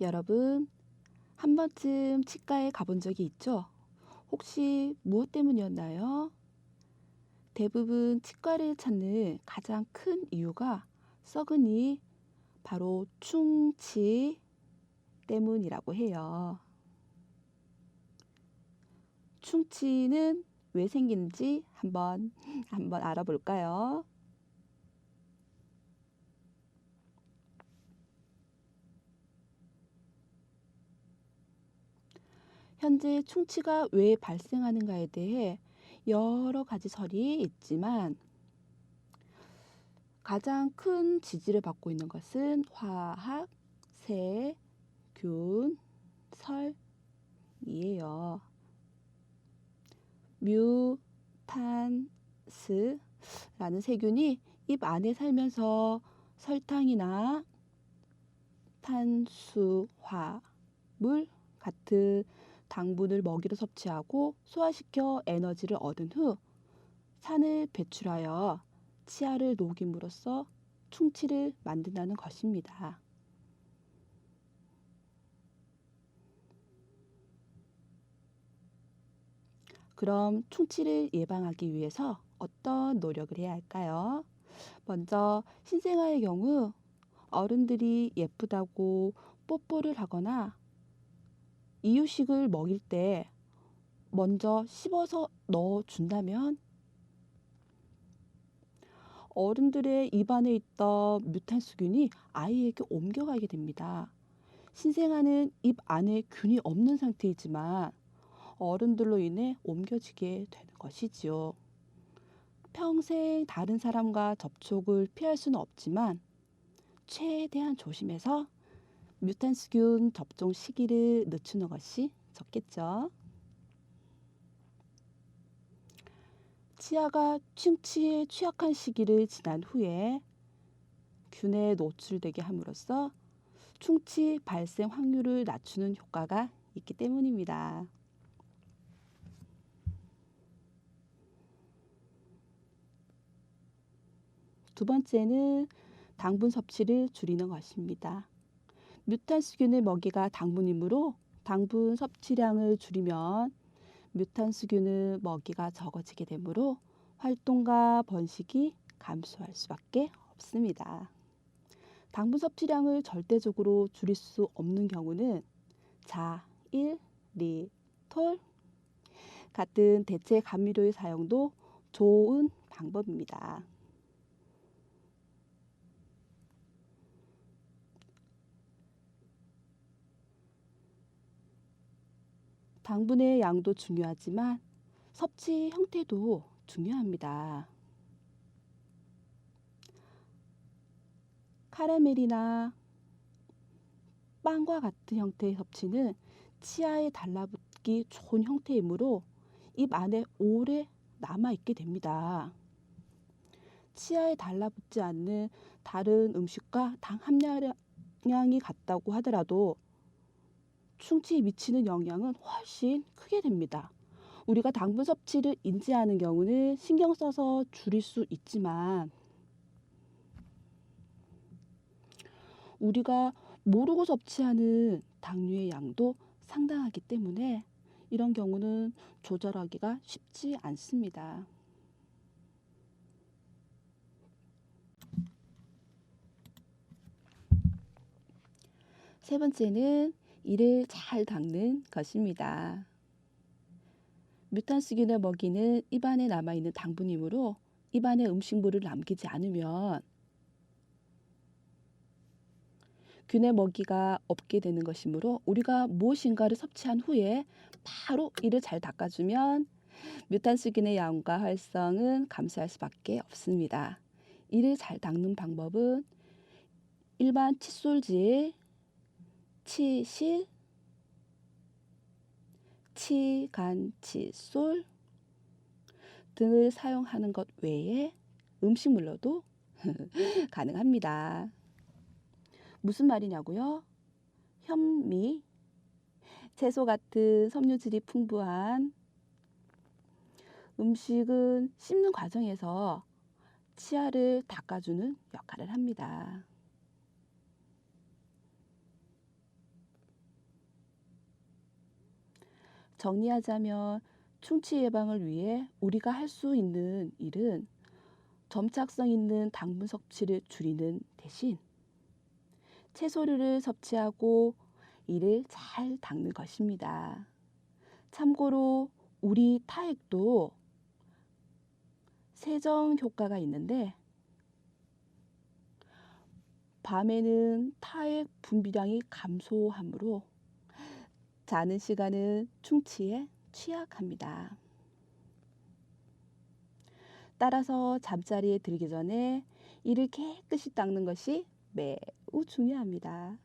여러분, 한 번쯤 치과에 가본 적이 있죠? 혹시 무엇 때문이었나요? 대부분 치과를 찾는 가장 큰 이유가 썩으니 바로 충치 때문이라고 해요. 충치는 왜 생기는지 한번 한번 알아볼까요? 현재 충치가 왜 발생하는가에 대해 여러 가지 설이 있지만 가장 큰 지지를 받고 있는 것은 화학, 세, 균, 설이에요. 뮤탄스라는 세균이 입 안에 살면서 설탕이나 탄수화물 같은 당분을 먹이로 섭취하고 소화시켜 에너지를 얻은 후 산을 배출하여 치아를 녹임으로써 충치를 만든다는 것입니다. 그럼 충치를 예방하기 위해서 어떤 노력을 해야 할까요? 먼저 신생아의 경우 어른들이 예쁘다고 뽀뽀를 하거나 이유식을 먹일 때 먼저 씹어서 넣어 준다면 어른들의 입안에 있던 뮤탄스균이 아이에게 옮겨가게 됩니다. 신생아는 입 안에 균이 없는 상태이지만 어른들로 인해 옮겨지게 되는 것이지요. 평생 다른 사람과 접촉을 피할 수는 없지만 최대한 조심해서 뮤탄스균 접종 시기를 늦추는 것이 좋겠죠. 치아가 충치에 취약한 시기를 지난 후에 균에 노출되게 함으로써 충치 발생 확률을 낮추는 효과가 있기 때문입니다. 두 번째는 당분 섭취를 줄이는 것입니다. 뮤탄스균의 먹이가 당분이므로 당분 섭취량을 줄이면 뮤탄스균의 먹이가 적어지게 되므로 활동과 번식이 감소할 수밖에 없습니다. 당분 섭취량을 절대적으로 줄일 수 없는 경우는 자, 1, 리, 톨 같은 대체 감미료의 사용도 좋은 방법입니다. 당분의 양도 중요하지만 섭취 형태도 중요합니다. 카라멜이나 빵과 같은 형태의 섭취는 치아에 달라붙기 좋은 형태이므로 입 안에 오래 남아있게 됩니다. 치아에 달라붙지 않는 다른 음식과 당 함량이 같다고 하더라도 충치에 미치는 영향은 훨씬 크게 됩니다. 우리가 당분 섭취를 인지하는 경우는 신경 써서 줄일 수 있지만 우리가 모르고 섭취하는 당류의 양도 상당하기 때문에 이런 경우는 조절하기가 쉽지 않습니다. 세 번째는 이를 잘 닦는 것입니다. 뮤탄스균의 먹이는 입안에 남아있는 당분이므로 입안에 음식물을 남기지 않으면 균의 먹이가 없게 되는 것이므로 우리가 무엇인가를 섭취한 후에 바로 이를 잘 닦아주면 뮤탄스균의 양과 활성은 감소할 수밖에 없습니다. 이를 잘 닦는 방법은 일반 칫솔질, 치실, 치간칫솔 등을 사용하는 것 외에 음식물로도 가능합니다. 무슨 말이냐고요? 현미, 채소 같은 섬유질이 풍부한 음식은 씹는 과정에서 치아를 닦아주는 역할을 합니다. 정리하자면 충치 예방을 위해 우리가 할 수 있는 일은 점착성 있는 당분 섭취를 줄이는 대신 채소류를 섭취하고 이를 잘 닦는 것입니다. 참고로 우리 타액도 세정 효과가 있는데 밤에는 타액 분비량이 감소하므로 자는 시간은 충치에 취약합니다. 따라서 잠자리에 들기 전에 이를 깨끗이 닦는 것이 매우 중요합니다.